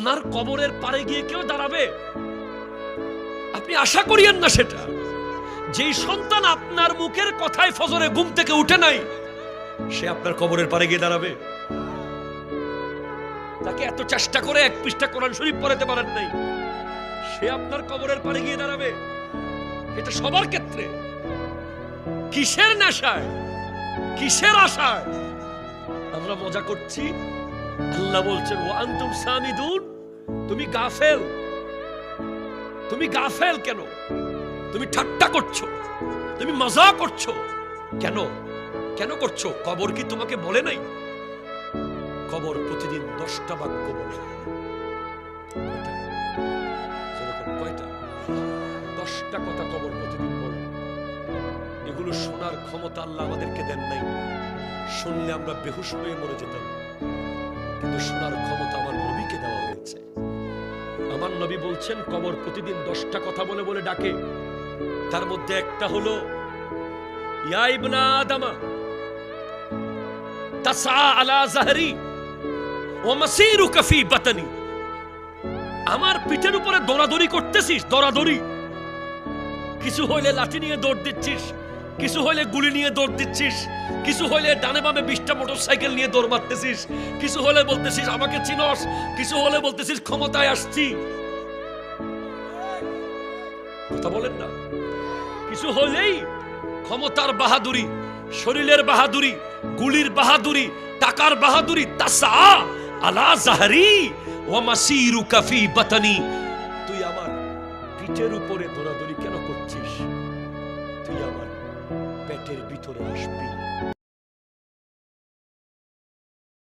আপনার কবরের পারে গিয়ে কেউ দাঁড়াবে? আপনি আশা করিয়েন না সেটা। যেই সন্তান আপনার মুখের কথায় ফজরে ঘুম থেকে উঠে নাই, সে আপনার কবরের পারে গিয়ে দাঁড়াবে। তাকে এত চেষ্টা করে এক পৃষ্ঠা কোরআন শরীফ পড়াতে পারেন নাই। সে আপনার কবরের পারে গিয়ে দাঁড়াবে। এটা সবার ক্ষেত্রে। কিসের নেশায়? কিসের আশায়? আমরা মজা করছি। আল্লাহ বলছেন ও আন্তুম সামিদুন? তুমি গাফেল। তুমি গাফেল কেন? তুমি ঠাট্টা করছ। তুমি মজা করছ। কেন? কেন করছ? কবর কি তোমাকে বলে নাই? কবর প্রতিদিন দশটা বাক্য বলে? দশটা কথা কবর প্রতিদিন বলে। এগুলো শোনার ক্ষমতা আল্লাহ আমাদেরকে দেন নাই। শুনলে আমরা বেহুশ হয়ে মরে যেতাম। কিন্তু শোনার ক্ষমতা আমার নবী বলছেন, কবর প্রতিদিন দশটা কথা বলে বলে ডাকে। তার মধ্যে একটা হলো আমার পিঠের উপরে দৌড়াদৌড়ি করতেছিস, দৌড়াদৌড়ি। কিছু হইলে লাঠি নিয়ে দৌড় দিচ্ছিস। কিছু হইলে গুলি নিয়ে দৌড় দিচ্ছিস, কিছু হইলে ডানে বামে বিশটা মোটর সাইকেল নিয়ে দৌড় মারতেছিস, কিছু হলে বলতেছিস আমাকে চিনস, কিছু হলে বলতেছিস ক্ষমতায় আসছি। কথা বলেন না। কিছু হলেই ক্ষমতার বাহাদুরি, শরীরের বাহাদুরি, গুলির বাহাদুরি, টাকার বাহাদুরি, তাসা আলা জাহরি ওয়া মাসিরু কাফি বাতানি। তুই আমার পিঠের উপরে দৌড়াদৌড়ি কেন করছিস? পেটের ভিতরে আসবি